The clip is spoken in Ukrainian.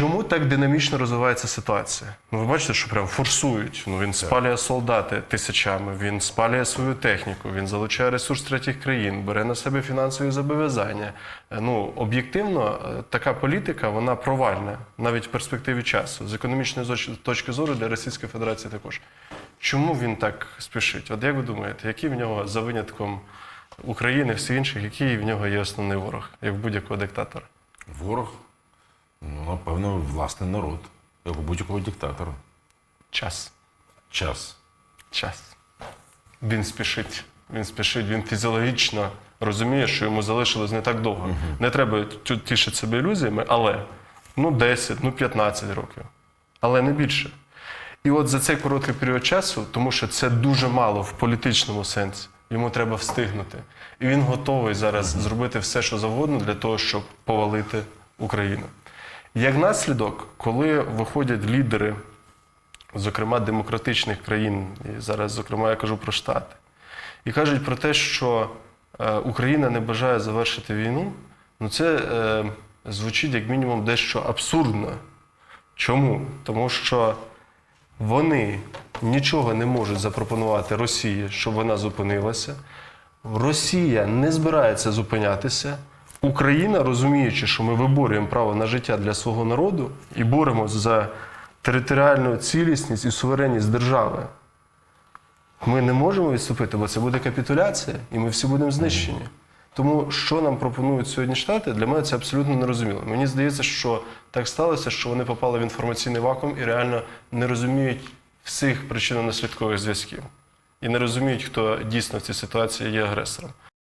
Чому так динамічно розвивається ситуація? Ну, ви бачите, що прям форсують. Ну, він спалює солдати тисячами, він спалює свою техніку, він залучає ресурс третіх країн, бере на себе фінансові зобов'язання. Е, Ну, об'єктивно, е, така політика вона провальна навіть в перспективі часу. З економічної точки зору для Російської Федерації також. Чому він так спішить? От як ви думаєте, який в нього за винятком України, всіх інших, який в нього є основний ворог, як будь-якого диктатора? Ворог, напевно, власний народ, як у будь-якого диктатора. Час. Час. час. Він спішить. Він спішить, він фізіологічно розуміє, що йому залишилось не так довго. Не треба тішити себе ілюзіями, але ну 10, ну 15 років. Але не більше. І от за цей короткий період часу, тому що це дуже мало в політичному сенсі, йому треба встигнути. І він готовий зараз зробити все, що завгодно для того, щоб повалити Україну. Як наслідок, коли виходять лідери зокрема демократичних країн, і зараз, зокрема, я кажу про Штати, і кажуть про те, що е, Україна не бажає завершити війну, ну це е, звучить як мінімум дещо абсурдно. Чому? Тому що вони нічого не можуть запропонувати Росії, щоб вона зупинилася. Росія не збирається зупинятися. Україна, розуміючи, що ми виборюємо право на життя для свого народу і боремося за територіальну цілісність і суверенність держави, ми не можемо відступити, бо це буде капітуляція, і ми всі будемо знищені. Тому що нам пропонують сьогодні Штати, для мене це абсолютно нерозуміло. Мені здається, що так сталося, що вони попали в інформаційний вакуум і реально не розуміють всіх причинно-наслідкових зв'язків. І не розуміють, хто дійсно в цій ситуації є агресором.